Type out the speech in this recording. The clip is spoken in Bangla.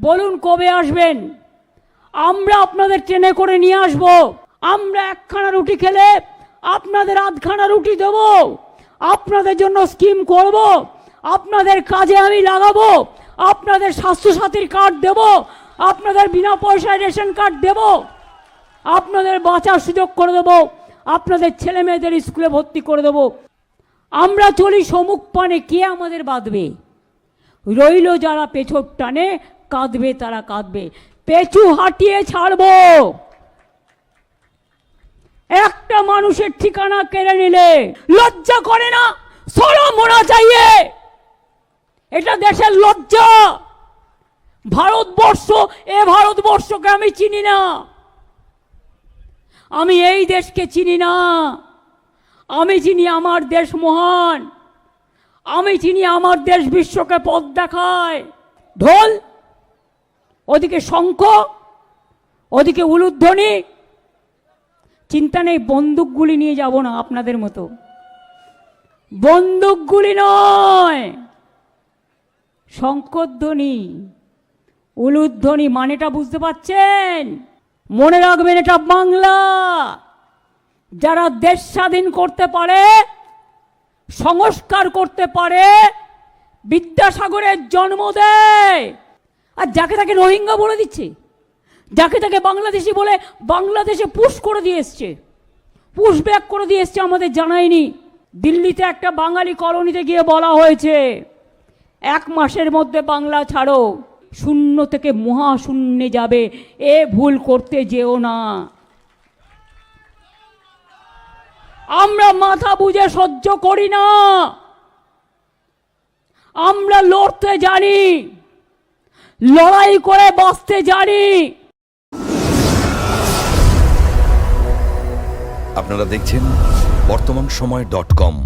বলুন কবে আসবেন? আমরা আপনাদের ট্রেনে করে নিয়ে আসব। আমরা একখানা রুটি খেলে আপনাদের আধখানা রুটি দেব। আপনাদের জন্য স্কিম করব। আপনাদের কাজে আমি লাগাবো। আপনাদের স্বাস্থ্যসাথীর কার্ড দেব। আপনাদের বিনা পয়সায় রেশন কার্ড দেব। আপনাদের বাঁচার সুযোগ করে দেবো। আপনাদের ছেলে মেয়েদের স্কুলে ভর্তি করে দেবো। আমরা চলি সমুখ পানে, কে আমাদের বাঁধবে? রইল যারা পেছর টানে কাঁদবে, তারা কাঁদবে। পেছু হাঁটিয়ে ছাড়বো। একটা মানুষের ঠিকানা কেড়ে নিলে লজ্জা করে না? সরো মোনা চাইয়ে। এটা দেশের লজ্জা। ভারতবর্ষ, এ ভারতবর্ষকে আমি চিনি না। আমি এই দেশকে চিনি না। আমি চিনি আমার দেশ মহান। আমি চিনি আমার দেশ বিশ্বকে পথ দেখায়। ঢোল ওদিকে শঙ্খ, ওদিকে উলুধ্বনি। চিন্তা নেই, বন্দুকগুলি নিয়ে যাব না আপনাদের মতো। বন্দুকগুলি নয়, শঙ্করধ্বনি, উলুধ্বনি মানেটা বুঝতে পাচ্ছেন মনে রাখবেন এটা বাংলা। যারা দেশ স্বাধীন করতে পারে, সংস্কার করতে পারে, বিদ্যাসাগরের জন্ম দেয়। আর যাকে তাকে রোহিঙ্গা বলে দিচ্ছে, যাকে তাকে বাংলাদেশি বলে বাংলাদেশে পুশ করে দিয়ে এসছে, পুশ ব্যাক করে দিয়ে এসছে আমাদের জানায়নি। দিল্লিতে একটা বাঙালি কলোনিতে গিয়ে বলা হয়েছে, এক মাসের মধ্যে বাংলা ছাড়ো, শূন্য থেকে মহাশূন্যে যাবে, এ ভুল করতে যেও না। আমরা মাথা বুঝে সহ্য করি না। আমরা লড়তে জানি। লড়াই করে বাঁচতে জানি। আপনারা দেখছেন বর্তমান সময় ডট কম।